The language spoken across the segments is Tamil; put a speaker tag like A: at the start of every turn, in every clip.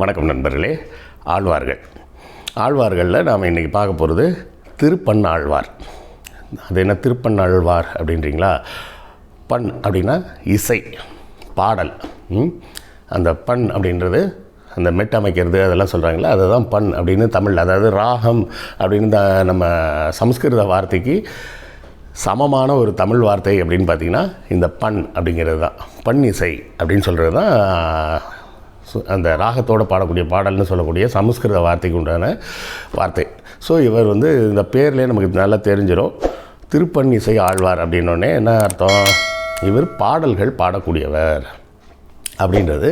A: வணக்கம் நண்பர்களே. ஆழ்வார்கள். ஆழ்வார்களில் நாம் இன்றைக்கி பார்க்க போகிறது திருப்பண்ணாழ்வார். அது என்ன திருப்பண்ணாழ்வார் அப்படின்றீங்களா? பண் அப்படின்னா இசை பாடல். ம்? அந்த பண் அப்படின்றது அந்த மெட்டமைக்கிறது அதெல்லாம் சொல்கிறாங்களே அதை தான் பண் அப்படின்னு தமிழ் அதாவது ராகம் அப்படின்னு த- நம்ம சம்ஸ்கிருத வார்த்தைக்கு சமமான ஒரு தமிழ் வார்த்தை அப்படின்னு பார்த்தீங்கன்னா இந்த பண் அப்படிங்கிறது தான். பண் இசை அப்படின்னு சொல்கிறது தான் அந்த ராகத்தோட பாடக்கூடிய பாடல்னு சொல்லக்கூடிய சமஸ்கிருத வார்த்தைக்கு உண்டான வார்த்தை. ஸோ இவர் வந்து இந்த பேர்லேயே நமக்கு நல்லா தெரிஞ்சிடும் திருப்பண் இசை ஆழ்வார் அப்படின்னோடனே என்ன அர்த்தம்? இவர் பாடல்கள் பாடக்கூடியவர் அப்படின்றது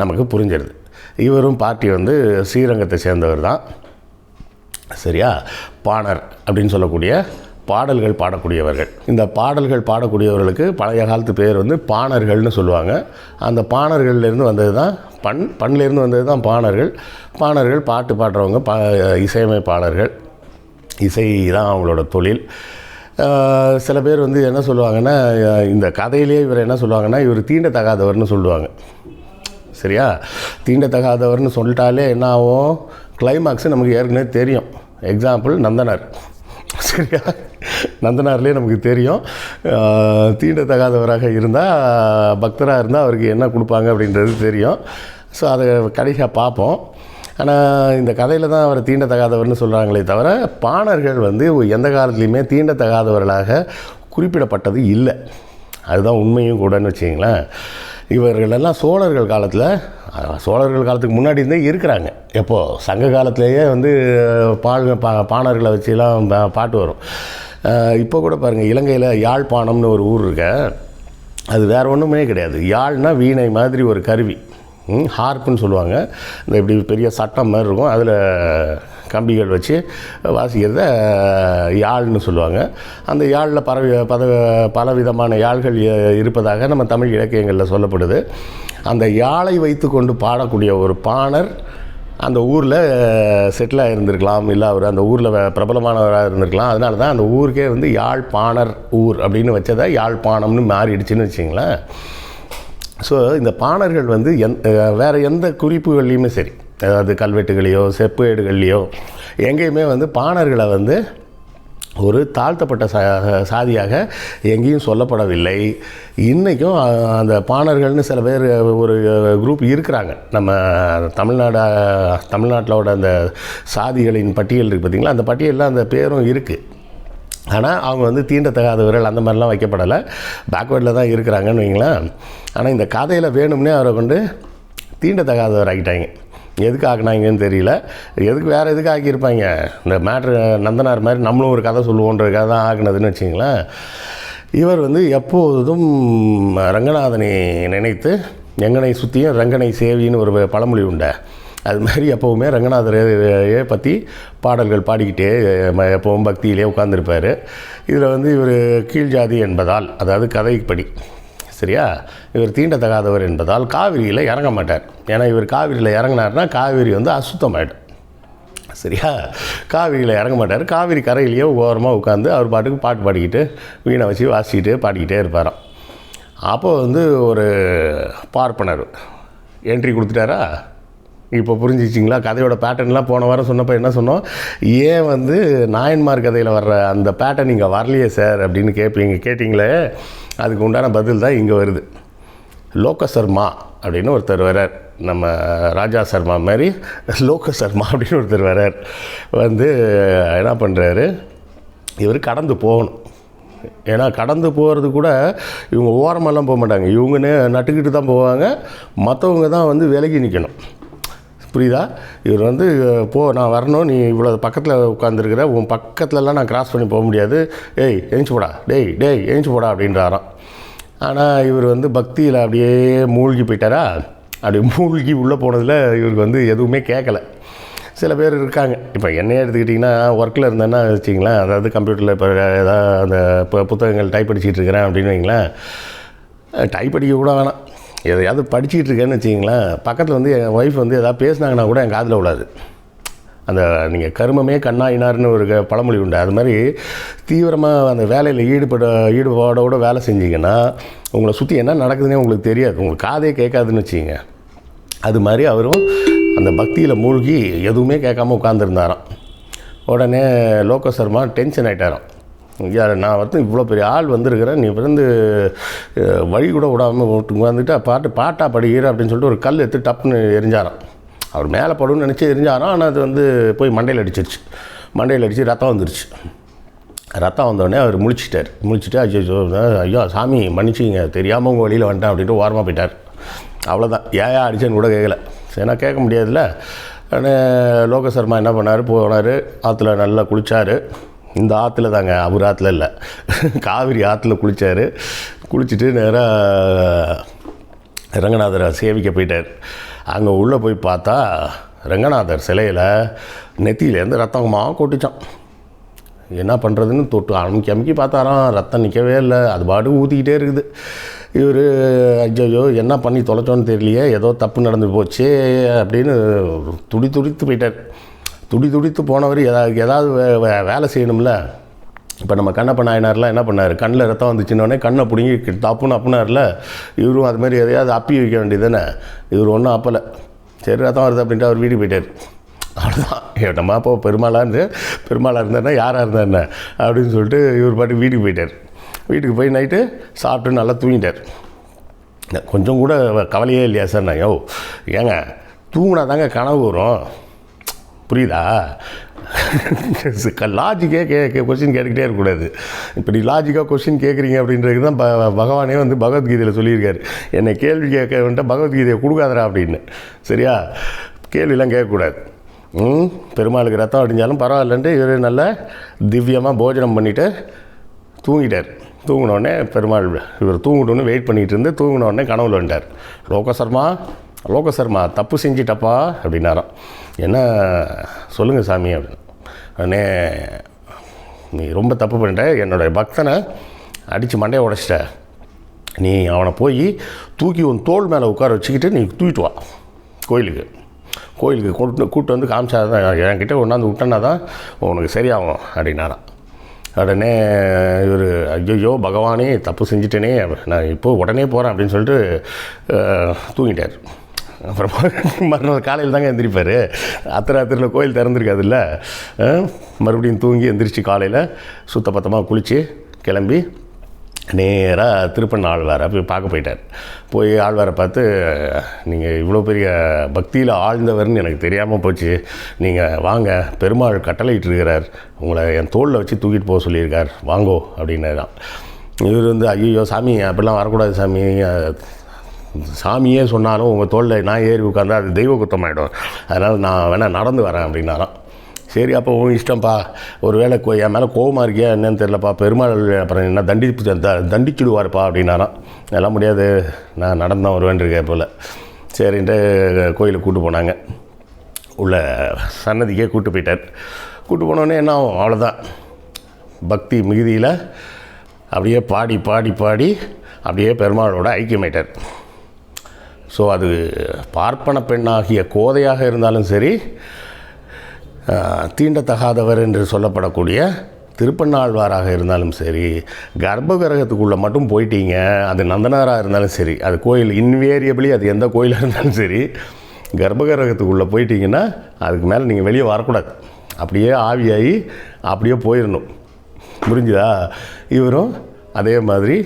A: நமக்கு புரிஞ்சிருது. இவரும் பார்ட்டி வந்து ஸ்ரீரங்கத்தை சேர்ந்தவர் தான். சரியா? பாணர் அப்படின்னு சொல்லக்கூடிய பாடல்கள் பாடக்கூடியவர்கள். இந்த பாடல்கள் பாடக்கூடியவர்களுக்கு பழைய காலத்து பேர் வந்து பாணர்கள்னு சொல்லுவாங்க. அந்த பாணர்கள்லேருந்து வந்தது தான் பண் பண்ணிலேருந்து வந்தது தான் பாணர்கள். பாணர்கள் பாட்டு பாடுறவங்க பா இசையமைப்பாளர்கள். இசை தான் அவங்களோட தொழில். சில பேர் வந்து என்ன சொல்லுவாங்கன்னா இந்த கதையிலே இவர் என்ன சொல்லுவாங்கன்னா இவர் தீண்டத்தகாதவர்னு சொல்லுவாங்க. சரியா? தீண்டத்தகாதவர்னு சொல்லிட்டாலே என்ன ஆகும்? கிளைமாக்ஸு நமக்கு ஏற்கனவே தெரியும். எக்ஸாம்பிள் நந்தனார். சரியா? நந்தனார்லேயே நமக்கு தெரியும். தீண்டத்தகாதவராக இருந்தால் பக்தராக இருந்தால் அவருக்கு என்ன கொடுப்பாங்க அப்படின்றது தெரியும். ஸோ அதை கடைசியாக பார்ப்போம். ஆனால் இந்த கதையில் தான் அவர் தீண்டத்தகாதவர்னு சொல்கிறாங்களே தவிர பாணர்கள் வந்து எந்த காலத்துலேயுமே தீண்டத்தகாதவர்களாக குறிப்பிடப்பட்டது இல்லை. அதுதான் உண்மையும் கூடன்னு வச்சிங்களேன் இவர்களெல்லாம் சோழர்கள் காலத்தில் சோழர்கள் காலத்துக்கு முன்னாடி இருந்தே இருக்கிறாங்க. எப்போது சங்க காலத்திலேயே வந்து பால் பா பாணர்களை வச்சுலாம் பாட்டு வரும். இப்போ கூட பாருங்கள் இலங்கையில் யாழ்ப்பாணம்னு ஒரு ஊர் இருக்க. அது வேறு ஒன்றுமே கிடையாது. யாழ்னா வீணை மாதிரி ஒரு கருவி. ஹார்ப்புன்னு சொல்லுவாங்க. இந்த இப்படி பெரிய சட்டம் மாதிரி இருக்கும். அதில் கம்பிகள் வச்சு வாசிக்கிறத யாழ்னு சொல்லுவாங்க. அந்த யாழில் பரவி பத பல விதமான யாழ்கள் இருப்பதாக நம்ம தமிழ் இலக்கியங்களில் சொல்லப்படுது. அந்த யாழை வைத்து கொண்டு பாடக்கூடிய ஒரு பாணர் அந்த ஊரில் செட்டில் இருந்திருக்கலாம். இல்லை அவர் அந்த ஊரில் பிரபலமானவராக இருந்திருக்கலாம். அதனால தான் அந்த ஊருக்கே வந்து யாழ்ப்பாணர் ஊர் அப்படின்னு வச்சதை யாழ்ப்பாணம்னு மாறிடுச்சுன்னு வச்சிங்களேன். ஸோ இந்த பாணர்கள் வந்து எந் வேறு வேற எந்த குறிப்புகள்லையுமே சரி. அதாவது கல்வெட்டுகளையோ செப்பேடுகள்லையோ எங்கேயுமே வந்து பாணர்களை வந்து ஒரு தாழ்த்தப்பட்ட சா சாதியாக எங்கேயும் சொல்லப்படவில்லை. இன்றைக்கும் அந்த பாணர்கள்னு சில பேர் ஒரு குரூப் இருக்கிறாங்க. நம்ம தமிழ்நாடு தமிழ்நாட்டிலோட அந்த சாதிகளின் பட்டியல் இருக்குது பார்த்திங்களா அந்த பட்டியலில் அந்த பேரும் இருக்குது ஆனால் அவங்க வந்து தீண்டத்தகாதவர்கள் அந்த மாதிரிலாம் வைக்கப்படலை. பேக்வேர்டில் தான் இருக்கிறாங்கன்னு வைங்களேன். ஆனால் இந்த கதையில் வேணும்னே அவரை கொண்டு தீண்டத்தகாதவர் ஆக்கிட்டாங்க. எதுக்கு ஆக்குனாங்கன்னு தெரியல. எதுக்கு வேறு எதுக்கு ஆக்கியிருப்பாங்க? இந்த மேட்ரு நந்தனார் மாதிரி நம்மளும் ஒரு கதை சொல்லுவோன்றதுக்காக தான் ஆக்குனதுன்னு வச்சிங்களேன் இவர் வந்து எப்போதும் ரங்கநாதனை நினைத்து எங்கனை சுற்றியும் ரங்கனை சேவின்னு ஒரு பழமொழி உண்டு. அது மாதிரி எப்போவுமே ரங்கநாதரையே பற்றி பாடல்கள் பாடிக்கிட்டே ம- எப்பவும் பக்தியிலே உட்காந்துருப்பார் இதில் வந்து இவர் கீழ் ஜாதி என்பதால் அதாவது கதைப்படி சரியா? இவர் தீண்டத்தகாதவர் என்பதால் காவிரியில் இறங்க மாட்டார். ஏன்னா இவர் காவிரியில் இறங்கினார்னா காவிரி வந்து அசுத்தமாயிடும். சரியா? காவிரியில் இறங்க மாட்டார். காவிரி கரையிலேயே ஓரமாக உட்காந்து அவர் பாட்டுக்கு பாட்டு பாடிக்கிட்டு வீணை வச்சு வாசிக்கிட்டு பாடிக்கிட்டே இருப்பாராம். அப்போது வந்து ஒரு பார்ப்பனர் என்ட்ரி கொடுத்துட்டாரா? இப்போ புரிஞ்சிச்சிங்களா? கதையோட பேட்டர்ன்லாம் போன வாரம் சொன்னப்போ என்ன சொன்னோம்? ஏன் வந்து நாயன்மார் கதையில் வர்ற அந்த பேட்டர்ன் இங்கே வரலையே சார் அப்படின்னு கேட்பீங்க கேட்டிங்களே? அதுக்கு உண்டான பதில் தான் இங்கே வருது. லோக சர்மா அப்படின்னு ஒருத்தர் வரார் நம்ம ராஜா சர்மா மாதிரி லோக சர்மா அப்படின்னு ஒருத்தர் வரார் வந்து என்ன பண்ணுறாரு இவர் கடந்து போகணும். ஏன்னா கடந்து போகிறது கூட இவங்க ஓரமெல்லாம் போக மாட்டாங்க. இவங்கன்னு நட்டுக்கிட்டு தான் போவாங்க. மற்றவங்க தான் வந்து விலகி நிற்கணும் புரியுதா? இவர் வந்து போ நான் வரணும். நீ இவ்வளோ பக்கத்தில் உட்காந்துருக்கிற உன் பக்கத்துலலாம் நான் கிராஸ் பண்ணி போக முடியாது. ஏய் எழுந்து போடா. டேய் டேய் எழுந்து போடா அப்படின்றாராம். ஆனால் இவர் வந்து பக்தியில் அப்படியே மூழ்கி போயிட்டாரா? அப்படி மூழ்கி உள்ளே போனதில் இவருக்கு வந்து எதுவுமே கேட்கல. சில பேர் இருக்காங்க. இப்போ என்னையே எடுத்துக்கிட்டிங்கன்னா ஒர்க்கில் இருந்தேன்னா வச்சிங்களேன் அதாவது கம்ப்யூட்டரில் இப்போ ஏதாவது அந்த இப்போ புத்தகங்கள் டைப் அடிச்சிட்டு இருக்கிறேன் அப்படின்னு வைங்களேன். டைப் அடிக்க கூட வேணாம். எதையாவது படிச்சிட்டு இருக்கேன்னு வச்சிங்களேன் பக்கத்தில் வந்து என் ஒய்ஃப் வந்து எதாவது பேசினாங்கன்னா கூட என் காதில் விடாது அந்த நீங்கள் கருமமே கண்ணாயினார்னு ஒரு க- பழமொழி உண்டு. அது மாதிரி தீவிரமாக அந்த வேலையில் ஈடுபட ஈடுபாடோடு வேலை செஞ்சிங்கன்னா உங்களை சுற்றி என்ன நடக்குதுன்னே உங்களுக்கு தெரியாது. உங்களுக்கு காதே கேட்காதுன்னு வச்சுங்க அது மாதிரி அவரும் அந்த பக்தியில் மூழ்கி எதுவுமே கேட்காம உட்காந்துருந்தாராம் உடனே லோக சர்மா டென்ஷன் ஆகிட்டாராம் யார் நான் வந்து இவ்வளோ பெரிய ஆள் வந்திருக்கிறேன். நீ வந்து வழி கூட விடாமல் உட்காந்துட்டு பாட்டு பாட்டா படிக்கிற அப்படின்னு சொல்லிட்டு ஒரு கல் எடுத்து டப்புன்னு எரிஞ்சாராம். அவர் மேலே படும்னு நினச்சி எரிஞ்சாராம். ஆனால் அது வந்து போய் மண்டையில் அடிச்சிருச்சு. மண்டையில் அடித்து ரத்தம் வந்துருச்சு. ரத்தம் வந்தோடனே அவர் முழிச்சிட்டார். முழிச்சிட்டு ஐயோ ஐயோ சாமி மன்னிச்சிங்க. தெரியாமல் உங்கள் வழியில் வந்துட்டேன் அப்படின்ட்டு ஓரமாக போயிட்டார். அவ்வளோதான் ஏன் அடிச்சேன்னு கூட கேட்கல ஏன்னா கேட்க முடியாதுல்ல. உடனே லோக சர்மா என்ன பண்ணார்? போனார். ஆற்றுல நல்லா குளித்தார் இந்த ஆற்றுல தாங்க அவர் ஆற்றுல இல்லை. காவிரி ஆற்றுல குளித்தார் குளிச்சுட்டு நேராக ரங்கநாதரை சேவிக்க போயிட்டார். அங்கே உள்ளே போய் பார்த்தா ரங்கநாதர் சிலையில் நெத்தியிலேருந்து ரத்தமாக கொட்டிச்சான் என்ன பண்ணுறதுன்னு தொட்டு அமுக்கி அமுக்கி பார்த்தாராம். ரத்தம் நிற்கவே இல்லை. அது பாட்டு ஊற்றிக்கிட்டே இருக்குது. இவர் ஐயோ என்ன பண்ணி தொலைச்சோன்னு தெரியலையே. ஏதோ தப்பு நடந்து போச்சு அப்படின்னு துடி துடித்து போயிட்டார். துடி துடித்து போனவர் ஏதாவது ஏதாவது வே- வே- வேலை செய்யணும்ல. இப்போ நம்ம கண்ணப்ப நாயனார்லாம் என்ன பண்ணார்? கண்ணில் ரத்தம் வந்துச்சுன்னொடனே கண்ணை பிடுங்கி தப்புன்னு அப்புனார்ல இவரும் அது மாதிரி எதையாவது அப்பி வைக்க வேண்டியது தானே இவர் ஒன்றும் அப்பலை. சரி ரத்தம் வருது அப்படின்ட்டு அவர் வீட்டுக்கு போயிட்டார். அவ்வளோதான் நம்ம அப்போ பெருமாளாக இருந்து பெருமாளாக இருந்தாருன்னா யாராக இருந்தாருண்ணே அப்படின்னு சொல்லிட்டு இவர் பாட்டு வீட்டுக்கு போயிட்டார். வீட்டுக்கு போய் நைட்டு சாப்பிட்டு நல்லா தூங்கிட்டார். கொஞ்சம் கூட கவலையே இல்லையா சார் நான்? யோ ஏங்க தூங்கினா தாங்க கனவு வரும். புரியுதா? லாஜிக்கே கே கொஸ்டின் கேட்டுக்கிட்டே இருக்கக்கூடாது. இப்போ நீ லாஜிக்காக கொஸ்டின் கேட்குறீங்க அப்படின்றது தான் ப பகவானே வந்து பகவத்கீதையில் சொல்லியிருக்காரு. என்னை கேள்வி கேட்க வேண்டாம் பகவத்கீதையை கொடுக்காதடா அப்படின்னு. சரியா? கேள்விலாம் கேட்கக்கூடாது. ம்? பெருமாளுக்கு ரத்தம் அடிஞ்சாலும் பரவாயில்லன்ட்டு இவர் நல்லா திவ்யமாக போஜனம் பண்ணிவிட்டு தூங்கிட்டார். தூங்கினோடனே பெருமாள் இவர் தூங்கணும்னு வெயிட் பண்ணிகிட்டு இருந்து தூங்கின உடனே கனவுல வந்துட்டார். லோக சர்மா லோக சர்மா தப்பு செஞ்சிட்டப்பா அப்படின்னாராம். என்ன சொல்லுங்கள் சாமி அப்படின்னு. உடனே நீ ரொம்ப தப்பு பண்ணிட்ட. என்னுடைய பக்தனை அடித்து மண்டையை உடைச்சிட்ட. நீ அவனை போய் தூக்கி உன் தோல் மேலே உட்கார வச்சுக்கிட்டு நீ தூக்கிட்டு வா கோயிலுக்கு. கோயிலுக்கு கூட்டு கூப்பிட்டு வந்து காமிச்சா தான் என்கிட்ட கொண்டாந்து விட்டனா தான் உனக்கு சரியாகும் அப்படின்னாரான் உடனே இவர் ஐயோ பகவானே தப்பு செஞ்சிட்டேனே நான் இப்போ உடனே போகிறேன் அப்படின்னு சொல்லிட்டு தூங்கிட்டார். அப்புறம் மறுநாள் காலையில் தாங்க எந்திரிப்பார். அத்தனை அத்தனை கோயில் திறந்துருக்காதுல்ல. மறுபடியும் தூங்கி எந்திரிச்சு காலையில் சுத்தபத்தமாக குளித்து கிளம்பி நேராக திருப்பண்ண ஆழ்வாரை போய் பார்க்க போயிட்டார். போய் ஆழ்வாரை பார்த்து நீங்கள் இவ்வளோ பெரிய பக்தியில் ஆழ்ந்தவர்னு எனக்கு தெரியாமல் போச்சு. நீங்கள் வாங்க பெருமாள் கட்டளையிட்டு இருக்கிறார் உங்களை என் தோளில் வச்சு தூக்கிட்டு போக சொல்லியிருக்கார். வாங்கோ அப்படின்னாராம். இவர் வந்து ஐயோ சாமி அப்படிலாம் வரக்கூடாது சாமி. சாமியே சொன்னாலும் உங்கள் தோளில் நான் ஏறி உட்காந்தா அது தெய்வ குத்தமாயிடும். அதனால் நான் வேணால் நடந்து வரேன் அப்படின்னாராம். சரி அப்போ உன் இஷ்டம்ப்பா ஒரு வேளை கோ என் மேலே கோவமாக இருக்கியா என்னன்னு தெரிலப்பா பெருமாள் அப்புறம் என்ன தண்டிப்பு த- தண்டிச்சுடுவார்ப்பா அப்படின்னாராம். எல்லாம் முடியாது. நான் நடந்து தான் வருவேன் இருக்கேன் போல். சரின்ட்டு கோயிலுக்கு கூட்டு போனாங்க. உள்ள சன்னதிக்கே கூட்டு போயிட்டார். கூட்டு போனோடனே என்ன ஆகும்? அவ்வளோதான் பக்தி மிகுதியில் அப்படியே பாடி பாடி பாடி அப்படியே பெருமாளோட ஐக்கியமாயிட்டார். ஸோ அது பார்ப்பன பெண்ணாகிய கோதையாக இருந்தாலும் சரி தீண்டத்தகாதவர் என்று சொல்லப்படக்கூடிய திருப்பண்ணாழ்வாராக இருந்தாலும் சரி கர்ப்ப கிரகத்துக்குள்ளே மட்டும் போயிட்டீங்க அது நந்தனாராக இருந்தாலும் சரி அது கோயில் இன்வேரியபிளி அது எந்த கோயிலாக இருந்தாலும் சரி கர்ப்ப கிரகத்துக்குள்ளே போயிட்டீங்கன்னா அதுக்கு மேலே நீங்கள் வெளியே வரக்கூடாது. அப்படியே ஆவியாகி அப்படியே போயிடணும் புரிஞ்சுதா? இவரும் அதே மாதிரி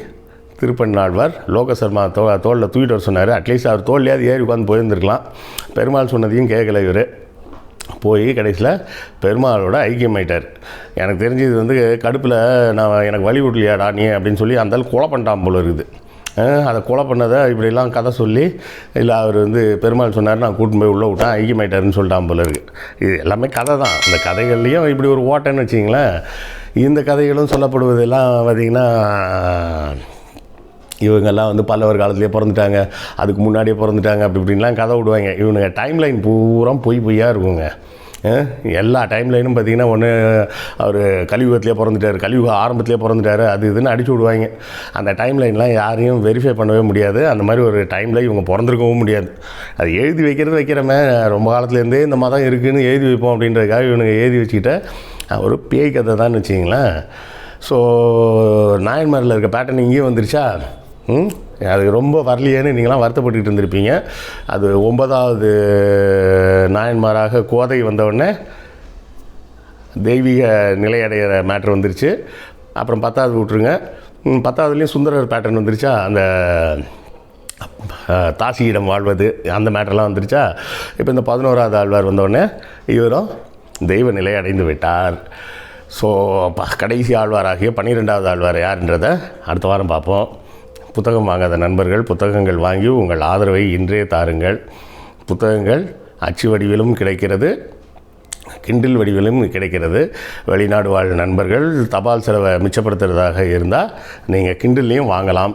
A: திருப்பண்ணாழ்வார் லோகசர்மா தோ தோளில் தூக்கிட்டு வர சொன்னார். அட்லீஸ்ட் அவர் தோல்லையாவது ஏறி உட்காந்து போயிருந்துருக்கலாம். பெருமாள் சொன்னதையும் கேட்கல இவர். போய் கடைசியில் பெருமாளோட ஐக்கியமாயிட்டார். எனக்கு தெரிஞ்சது வந்து கடுப்பில் நான் எனக்கு வழி விடலையாடா நீ அப்படின்னு சொல்லி அந்த கொலை பண்ணிட்டான் போல இருக்குது. அதை கொலை பண்ணதை இப்படிலாம் கதை சொல்லி இல்லை அவர் வந்து பெருமாள் சொன்னார் நான் கூட்டின்னு போய் உள்ளே விட்டேன் ஐக்கியமாயிட்டாருன்னு சொல்லிட்டான் போல இருக்குது இது எல்லாமே கதை தான். இந்த கதைகள்லேயும் இப்படி ஒரு ஓட்டைன்னு வச்சிங்களேன் இந்த கதைகளும் சொல்லப்படுவதெல்லாம் பார்த்திங்கன்னா இவங்கெல்லாம் வந்து பல்லவர் காலத்துலேயே பிறந்துட்டாங்க அதுக்கு முன்னாடியே பிறந்துட்டாங்க அப்படி இப்படின்லாம் கதை விடுவாங்க. இவனுங்க டைம் லைன் பூரா பொய் பொய்யாக இருக்குங்க. எல்லா டைம் லைனும் பார்த்தீங்கன்னா ஒன்று அவர் கலியுகத்திலே பிறந்துட்டார் கலியுக ஆரம்பத்திலே பிறந்துட்டார் அது இதுன்னு அடிச்சு விடுவாங்க. அந்த டைம் லைன்லாம் யாரையும் வெரிஃபை பண்ணவே முடியாது. அந்த மாதிரி ஒரு டைமில் இவங்க பிறந்திருக்கவும் முடியாது. அது எழுதி வைக்கிறது வைக்கிறமே ரொம்ப காலத்துலேருந்தே இந்த மாதிரி தான் இருக்குதுன்னு எழுதி வைப்போம் அப்படின்றதுக்காக இவனுங்க எழுதி வச்சுக்கிட்ட ஒரு பேய் கதை தான் வச்சிங்களேன் ஸோ நாயன்மாரில் இருக்க பேட்டர்ன் இங்கேயும் வந்துருச்சா? அது ரொம்ப வரலையேன்னு நீங்களாம் வருத்தப்பட்டுக்கிட்டு இருந்திருப்பீங்க. அது ஒன்பதாவது நாயன்மாராக கோதை வந்தவுடனே தெய்வீக நிலையடைகிற மேட்ரு வந்துருச்சு. அப்புறம் பத்தாவது விட்ருங்க பத்தாவதுலேயும் சுந்தரர் பேட்டர்ன் வந்துருச்சா? அந்த தாசியிடம் வாழ்வது அந்த மேட்டர்லாம் வந்துருச்சா? இப்போ இந்த பதினோராவது ஆழ்வார் வந்தோடனே இவரும் தெய்வ நிலை அடைந்து விட்டார் ஸோ கடைசி ஆழ்வாராகிய பன்னிரெண்டாவது ஆழ்வார் யாருன்றதை அடுத்த வாரம் பார்ப்போம். புத்தகம் வாங்காத நண்பர்கள் புத்தகங்கள் வாங்கி உங்கள் ஆதரவை இன்றே தாருங்கள். புத்தகங்கள் அச்சு வடிவிலும் கிடைக்கிறது கிண்டில் வடிவிலும் கிடைக்கிறது. வெளிநாடு வாழ் நண்பர்கள் தபால் செலவை மிச்சப்படுத்துறதாக இருந்தால் நீங்கள் கிண்டில்லையும் வாங்கலாம்.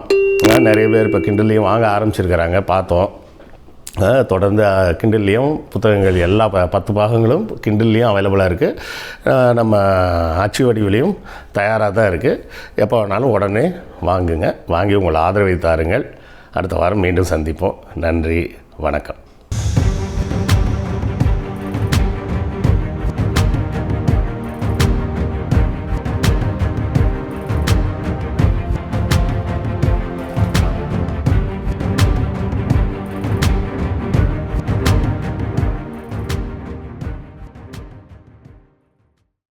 A: நிறைய பேர் இப்போ கிண்டில்லையும் வாங்க ஆரம்பிச்சிருக்கிறாங்க பார்த்தோம். தொடர்ந்து கிண்டில்லையும் புத்தகங்கள் எல்லா ப பத்து பாகங்களும் கிண்டில்லையும் அவைலபிளாக இருக்குது நம்ம அச்சு வடிவிலையும் தயாராக தான் இருக்குது எப்போ வேணாலும் உடனே வாங்குங்க. வாங்கி உங்கள் ஆதரவை தாருங்கள். அடுத்த வாரம் மீண்டும் சந்திப்போம். நன்றி. வணக்கம்.